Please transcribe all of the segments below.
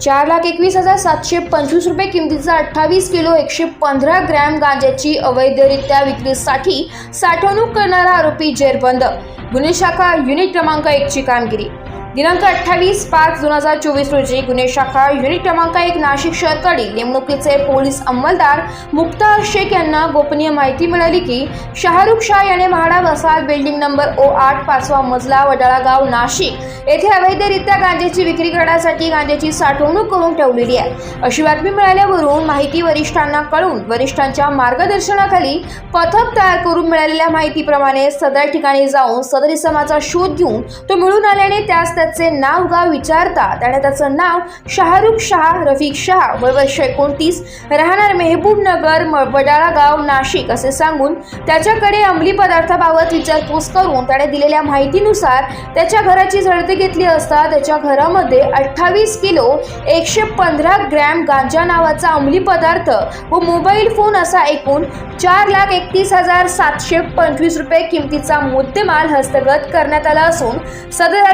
चार लाख एकवीस हजार सातशे पंचवीस रुपये किमतीचा अठ्ठावीस किलो एकशे पंधरा ग्रॅम गांजाची अवैधरित्या विक्रीसाठी साठवणूक करणारा आरोपी जेरबंद. गुन्हे शाखा युनिट क्रमांक एकची कामगिरी. दिनांक अठ्ठावीस पाच दोन हजार चोवीस रोजी गुन्हे शाखा युनिट क्रमांक एक नाशिक शहरकडील नेमणुकीचे पोलीस अंमलदार मुक्ता शेख यांना गोपनीय माहिती मिळाली की शाहरुख शाह याने म्हाडा वसाहत बिल्डिंग नंबर ओ आठ पाचवा मजला वडाळा गाव नाशिक येथे अवैधरित्या गांजेची विक्री करण्यासाठी गांजेची साठवणूक करून ठेवलेली आहे. अशी बातमी मिळाल्यावरून माहिती वरिष्ठांना कळून वरिष्ठांच्या मार्गदर्शनाखाली पथक तयार करून मिळालेल्या माहितीप्रमाणे सदर ठिकाणी जाऊन सदर इसमाचा शोध घेऊन तो मिळून आल्याने त्यास त्याचे नाव गाव विचारता त्याने त्याचं नाव शाहरुख शाह रफिक शाह वय वर्ष एकोणतीस राहणार मेहबूबनगर म- वडाळा गाव नाशिक असे सांगून त्याच्याकडे अंमली पदार्थाबाबत विचारपूस करून त्याने दिलेल्या माहितीनुसार त्याच्या घराची झडती घेतली असता त्याच्या घरामध्ये अठ्ठावीस किलो एकशे पंधरा ग्रॅम गांजा नावाचा अंमली पदार्थ व मोबाईल फोन असा एकूण चार लाख एकतीस हजार सातशे पंचवीस रुपये किमतीचा मुद्देमाल हस्तगत करण्यात आला असून सदर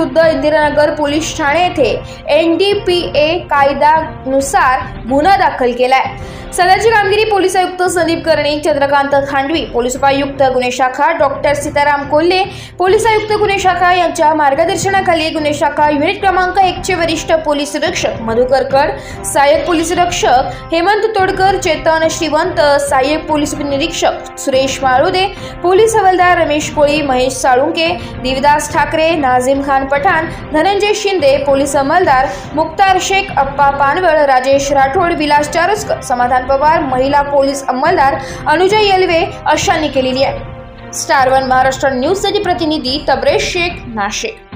विरुद्ध इंदिरानगर पोलीस ठाणे येथे एन डी पी ए कायद्यानुसार गुन्हा दाखल केलाय. सदरची कामगिरी पोलीस आयुक्त संदीप कर्णिक चंद्रकांत खांडवी पोलीस उपायुक्त गुन्हे शाखा डॉक्टर सीताराम कोल्हे पोलीस आयुक्त गुन्हे शाखा यांच्या मार्गदर्शनाखाली गुन्हे शाखा युनिट क्रमांक एकचे वरिष्ठ पोलीस निरीक्षक मधुकर कड सहाय्यक पोलीस निरीक्षक हेमंत तोडकर चेतन श्रीवंत सहाय्यक पोलीस निरीक्षक सुरेश माळुदे पोलीस हवालदार रमेश कोळी महेश साळुंके देविदास ठाकरे नाझिम खान पठाण धनंजय शिंदे पोलीस अंमलदार मुक्तार शेख अप्पा पानवळ राजेश राठोड विलास चारुस्कर समाधान पवार महिला पोलीस अंमलदार अनुजा येलवे अशांनी केलेली आहे. स्टार वन महाराष्ट्र न्यूजसाठी प्रतिनिधी तबरेश शेख नाशिक.